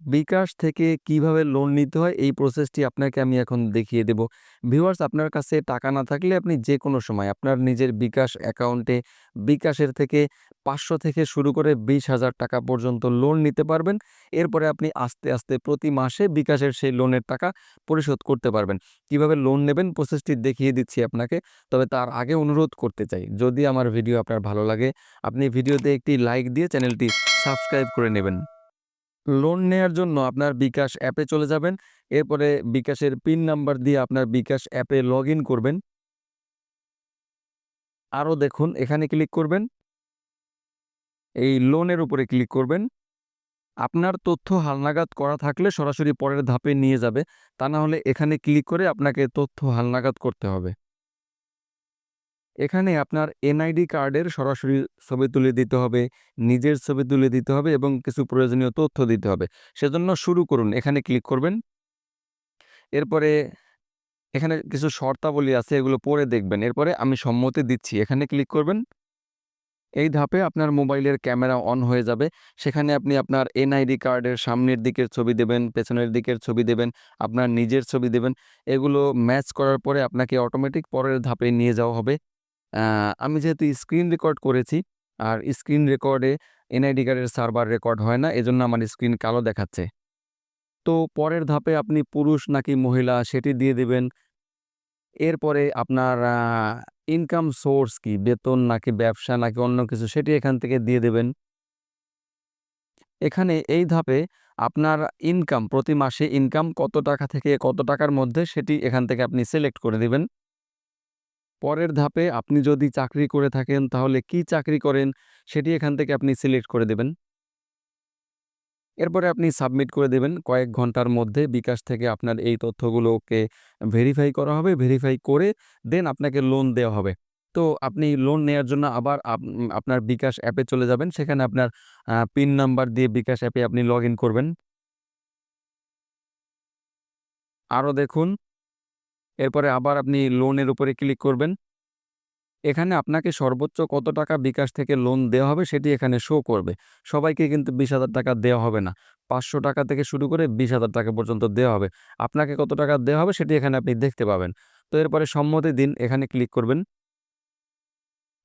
বিকাশ থেকে কীভাবে লোন নিতে হয় এই প্রসেসটি আপনাকে আমি এখন দেখিয়ে দেব। ভিউয়ার্স আপনার কাছে টাকা না থাকলে আপনি যে কোনো সময় আপনার নিজের বিকাশ অ্যাকাউন্টে বিকাশের থেকে ৫০০ থেকে শুরু করে ২০,০০০ টাকা পর্যন্ত লোন নিতে পারবেন। এরপরে আপনি আস্তে, আস্তে প্রতি মাসে বিকাশের সেই লোনের টাকা পরিশোধ করতে পারবেন। কীভাবে লোন নেবেন প্রসেসটি দেখিয়ে দিচ্ছি আপনাকে। তবে তার আগে অনুরোধ করতে চাই, যদি আমার ভিডিও আপনার ভালো লাগে আপনি ভিডিওতে একটি লাইক দিয়ে চ্যানেলটি সাবস্ক্রাইব করে নেবেন। লোন নেয়ার জন্য আপনার বিকাশ অ্যাপে চলে যাবেন। এরপরে বিকাশের পিন নাম্বার দিয়ে আপনার বিকাশ অ্যাপে লগইন করবেন। আরও দেখুন, এখানে ক্লিক করবেন। এই লোনের উপরে ক্লিক করবেন। আপনার তথ্য হালনাগাদ করা থাকলে সরাসরি পরের ধাপে নিয়ে যাবে। তা না হলে এখানে ক্লিক করে আপনাকে তথ্য হালনাগাদ করতে হবে। এখানে আপনার এনআইডি কার্ডের সরাসরি ছবি তুলে দিতে হবে, নিজের ছবি তুলে দিতে হবে এবং কিছু প্রয়োজনীয় তথ্য দিতে হবে। সেজন্য শুরু করুন এখানে ক্লিক করবেন। এরপরে এখানে কিছু শর্তাবলী আছে এগুলো পড়ে দেখবেন। এরপরে আমি সম্মতি দিচ্ছি এখানে ক্লিক করবেন। এই ধাপে আপনার মোবাইলের ক্যামেরা অন হয়ে যাবে। সেখানে আপনি আপনার এনআইডি কার্ডের সামনের দিকের ছবি দেবেন, পেছনের দিকের ছবি দেবেন, আপনার নিজের ছবি দেবেন। এগুলো ম্যাচ করার পরে আপনাকে অটোমেটিক পরের ধাপে নিয়ে যাওয়া হবে। আমি যেহেতু স্ক্রিন রেকর্ড করেছি, আর স্ক্রিন রেকর্ডে এনআইডি কার্ডের সার্ভার রেকর্ড হয় না। এজন্য আমার স্ক্রিন কালো দেখাচ্ছে। তো পরের ধাপে আপনি পুরুষ নাকি মহিলা সেটি দিয়ে দেবেন এরপরে আপনার ইনকাম সোর্স কি? বেতন নাকি ব্যবসা নাকি অন্য কিছু সেটি এখান থেকে দিয়ে দেবেন। এখানে এই ধাপে আপনার ইনকাম প্রতি মাসে ইনকাম কত টাকা থেকে কত টাকার মধ্যে সেটি এখান থেকে আপনি সিলেক্ট করে দিবেন। পরের ধাপে আপনি যদি চাকরি করে থাকেন, তাহলে কি চাকরি করেন সেটি এখান থেকে আপনি সিলেক্ট করে দেবেন। এরপরে আপনি সাবমিট করে দেবেন। কয়েক ঘণ্টার মধ্যে বিকাশ থেকে আপনার এই তথ্যগুলোকে ভেরিফাই করা হবে। ভেরিফাই করে দেন আপনাকে লোন দেওয়া হবে। তো আপনি লোন নেওয়ার জন্য আবার আপ আপনার বিকাশ অ্যাপে চলে যাবেন। সেখানে আপনার পিন নাম্বার দিয়ে বিকাশ অ্যাপে আপনি লগইন করবেন। আরও দেখুন। এরপরে আবার আপনি লোনের উপরে ক্লিক করবেন। এখানে আপনাকে সর্বোচ্চ কত টাকা বিকাশ থেকে লোন দেওয়া হবে সেটি এখানে শো করবে। সবাইকে কিন্তু ২০,০০০ টাকা দেওয়া হবে না। ৫০০ টাকা থেকে শুরু করে ২০,০০০ টাকা পর্যন্ত দেওয়া হবে। আপনাকে কত টাকা দেওয়া হবে সেটি এখানে আপনি দেখতে পাবেন। তো এরপরে সম্মতি দিন এখানে ক্লিক করবেন।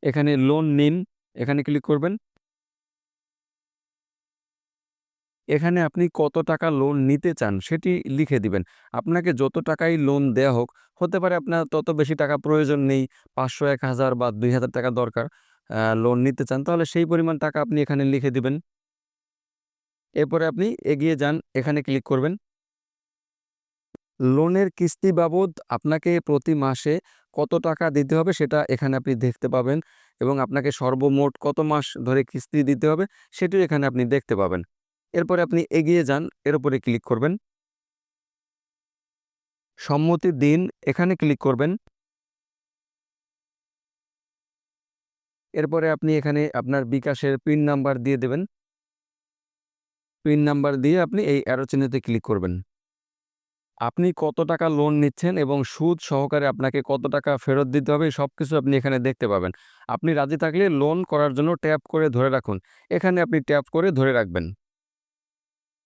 এখানে লোন নিন এখানে ক্লিক করবেন। এখানে আপনি কত টাকা লোন নিতে চান সেটি লিখে দিবেন। আপনাকে যত টাকাই লোন দেয়া হোক, হতে পারে আপনার তত বেশি টাকা প্রয়োজন নেই। পাঁচশো এক হাজার বা ২,০০০ টাকা দরকার লোন নিতে চান তাহলে সেই পরিমাণ টাকা আপনি এখানে লিখে দিবেন। এরপরে আপনি এগিয়ে যান এখানে ক্লিক করবেন। লোনের কিস্তি বাবদ আপনাকে প্রতি মাসে কত টাকা দিতে হবে সেটা এখানে আপনি দেখতে পাবেন এবং আপনাকে সর্বমোট কত মাস ধরে কিস্তি দিতে হবে সেটিও এখানে আপনি দেখতে পাবেন। এরপরে আপনি এগিয়ে যান, এর উপরে ক্লিক করবেন। সম্মতি দিন, এখানে ক্লিক করবেন। এরপরে আপনি এখানে আপনার বিকাশের পিন নাম্বার দিয়ে দেবেন। পিন নাম্বার দিয়ে আপনি এই অ্যারো চিহ্নতে ক্লিক করবেন। আপনি কত টাকা লোন নিচ্ছেন এবং সুদ সহকারে আপনাকে কত টাকা ফেরত দিতে হবে সব কিছু আপনি এখানে দেখতে পাবেন। আপনি রাজি থাকলে লোন করার জন্য ট্যাপ করে ধরে রাখুন। এখানে আপনি ট্যাপ করে ধরে রাখবেন।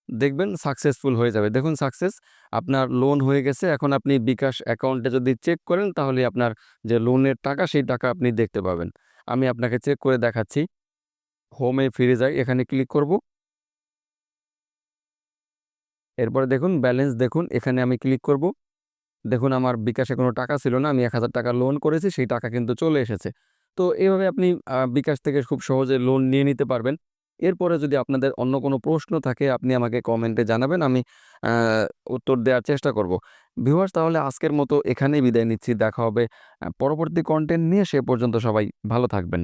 দেখবেন সাকসেসফুল হয়ে যাবে। দেখুন সাকসেস আপনার লোন হয়ে গেছে। এখন আপনি বিকাশ অ্যাকাউন্টে যদি চেক করেন তাহলে আপনার যে লোনের টাকা সেই টাকা আপনি দেখতে পাবেন। আমি আপনাকে চেক করে দেখাচ্ছি। হোমে ফিরে যাই এখানে ক্লিক করব। এরপরে দেখুন ব্যালেন্স দেখুন এখানে আমি ক্লিক করব। দেখুন আমার বিকাশে কোনো টাকা ছিল না। আমি ১,০০০ টাকা লোন করেছি সেই টাকা কিন্তু চলে এসেছে। তো এভাবে আপনি বিকাশ থেকে খুব সহজে লোন নিয়ে নিতে পারবেন। এরপরে যদি আপনাদের অন্য কোনো প্রশ্ন থাকে, আপনি আমাকে কমেন্টে জানাবেন। আমি উত্তর দেওয়ার চেষ্টা করব। ভিউয়ার্স, তাহলে আজকের মতো এখানেই বিদায় নিচ্ছি। দেখা হবে পরবর্তী কন্টেন্ট নিয়ে সে পর্যন্ত সবাই ভালো থাকবেন।